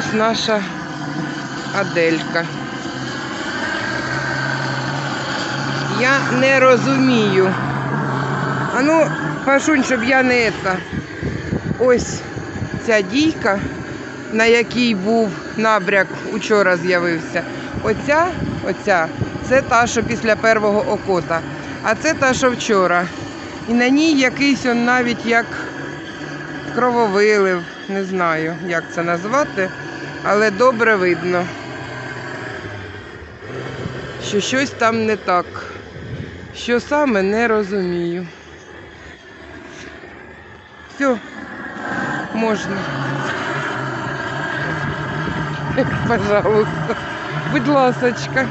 ось наша Аделька. Я не розумію. А ну, Пашунь, щоб я не ета. Ось ця дійка, на якій був набряк, учора з'явився. Оця, оця, це та, що після першого окота. А це та, що вчора. І на ній якийсь он навіть як крововилив, не знаю, як це назвати, але добре видно, що щось там не так. Що саме не розумію. Все, можна. Пожалуйста. Будь ласочка.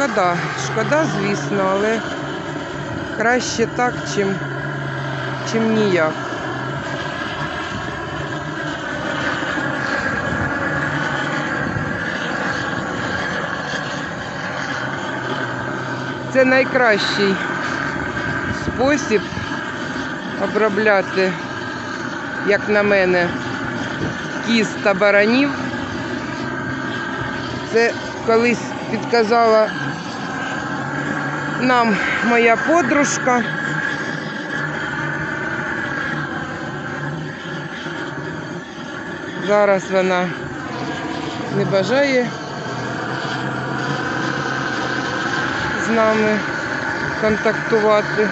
Шкода, шкода, звісно, але краще так, чим, чим ніяк. Це найкращий спосіб обробляти, як на мене, кіз та баранів. Це колись підказала нам моя подружка. Зараз вона не бажає з нами контактувати.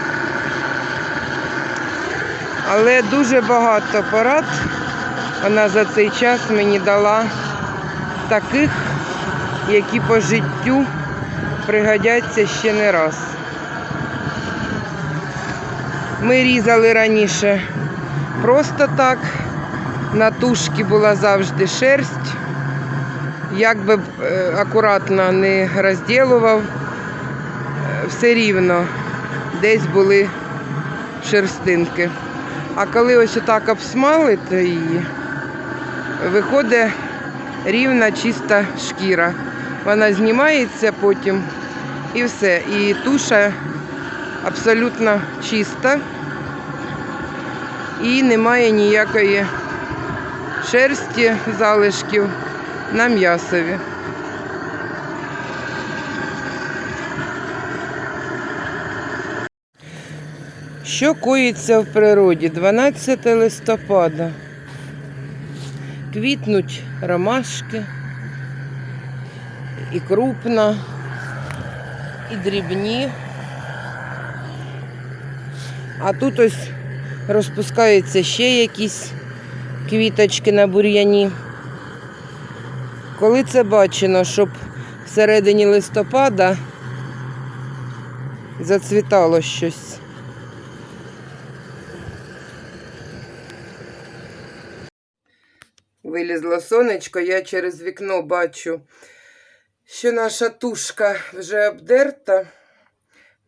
Але дуже багато порад вона за цей час мені дала таких, які по життю пригодяться ще не раз. Ми різали раніше просто так. На тушці була завжди шерсть. Як би е, акуратно не розділував, е, все рівно десь були шерстинки. А коли ось отак обсмалити її, виходить рівна чиста шкіра. Вона знімається потім і все. І туша абсолютно чиста і немає ніякої шерсті залишків на м'ясові. Що коїться в природі? 12 листопада. Квітнуть ромашки, і крупна, і дрібні. А тут ось розпускаються ще якісь квіточки на бур'яні. Коли це бачено, щоб всередині листопада зацвітало щось. Вилізло сонечко, я через вікно бачу, що наша тушка вже обдерта,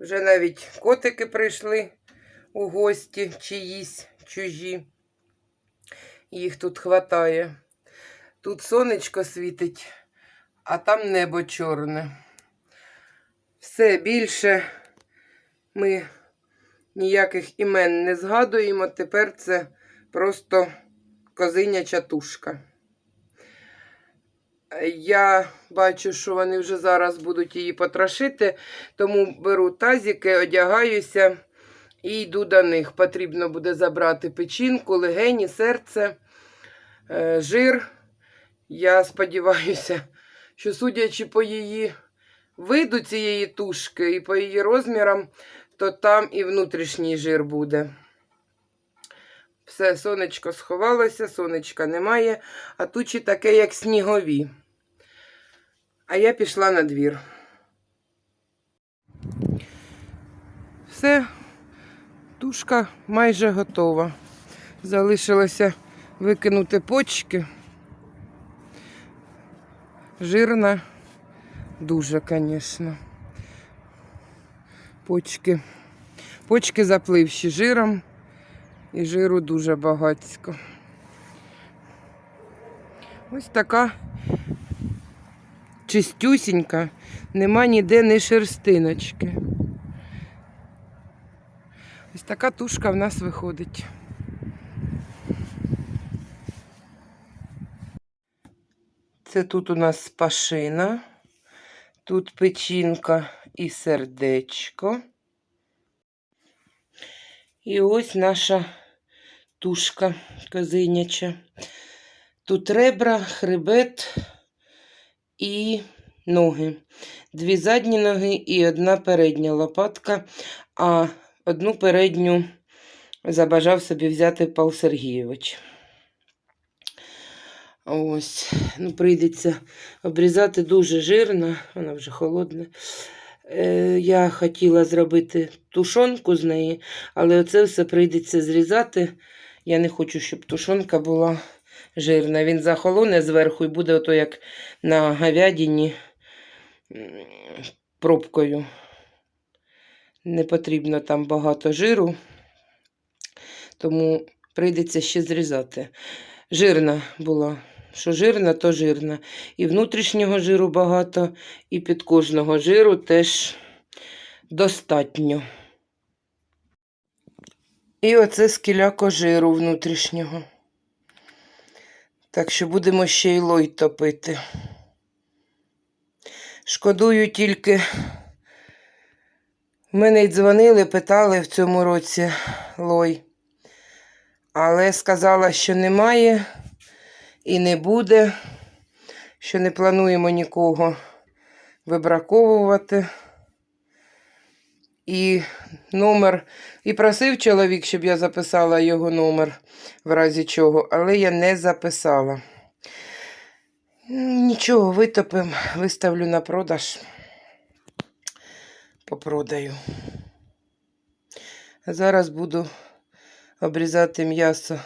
вже навіть котики прийшли у гості, чиїсь чужі. Їх тут хватає. Тут сонечко світить, а там небо чорне. Все більше ми ніяких імен не згадуємо. Тепер це просто козиняча тушка. Я бачу, що вони вже зараз будуть її потрошити, тому беру тазики, одягаюся і йду до них. Потрібно буде забрати печінку, легені, серце, е, жир. Я сподіваюся, що судячи по її виду цієї тушки і по її розмірам, то там і внутрішній жир буде. Все, сонечко сховалося, сонечка немає, а тучі таке, як снігові. А я пішла на двір. Все, тушка майже готова. Залишилося викинути почки. Жирна, дуже, звісно. Почки. Почки запливші жиром. І жиру дуже багатсько. Ось така чистюсінька, нема ніде ні шерстиночки. Ось така тушка в нас виходить. Це тут у нас пашина, тут печінка і сердечко. І ось наша тушка козиняча. Тут ребра, хребет і ноги. Дві задні ноги і одна передня лопатка, а одну передню забажав собі взяти Павло Сергійович. Ось, ну, прийдеться обрізати дуже жирно, вона вже холодна. Е, я хотіла зробити тушонку з неї, але оце все прийдеться зрізати. Я не хочу, щоб тушонка була жирна. Він захолоне зверху і буде ото як на говядині пробкою. Не потрібно там багато жиру, тому прийдеться ще зрізати. Жирна була. Що жирна, то жирна. І внутрішнього жиру багато, і під кожного жиру теж достатньо. І оце скіляко жиру внутрішнього. Так що будемо ще й лой топити. Шкодую тільки. Мене й дзвонили, питали в цьому році лой. Але сказала, що немає і не буде, що не плануємо нікого вибраковувати. І номер, і просив чоловік, щоб я записала його номер, в разі чого, але я не записала. Нічого, витопим, виставлю на продаж. Попродаю. Зараз буду обрізати м'ясо.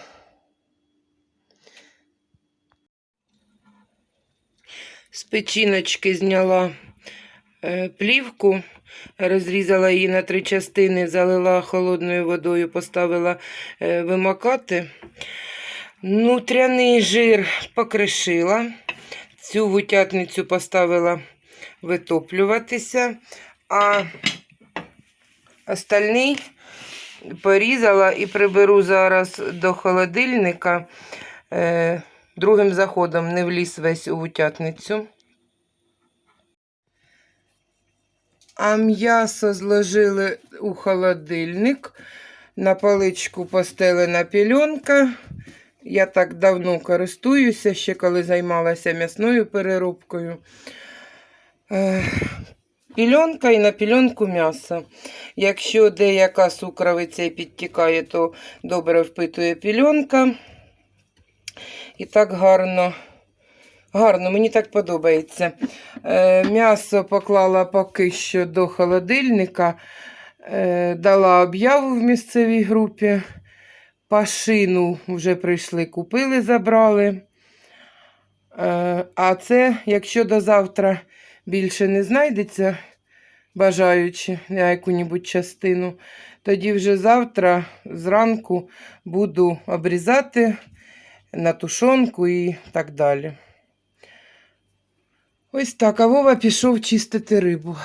З печіночки зняла плівку, розрізала її на три частини, залила холодною водою, поставила е, вимокати. Нутряний жир покришила. Цю вутятницю поставила витоплюватися, а остальний порізала і приберу зараз до холодильника. Е, другим заходом не вліз весь у вутятницю. А м'ясо зложили у холодильник. На паличку постелена пільонка. Я так давно користуюся, ще коли займалася м'ясною переробкою. Пільонка і на пільонку м'ясо. Якщо деяка сукровиця підтікає, то добре впитує пільонка. І так гарно, гарно, мені так подобається. Е, м'ясо поклала поки що до холодильника, е, дала об'яву в місцевій групі. Пашину вже прийшли, купили, забрали. Е, а це, якщо до завтра більше не знайдеться, бажаючи яку-небудь частину, тоді вже завтра зранку буду обрізати на тушонку і так далі. Ось так, а Вова пішов чистити рибу.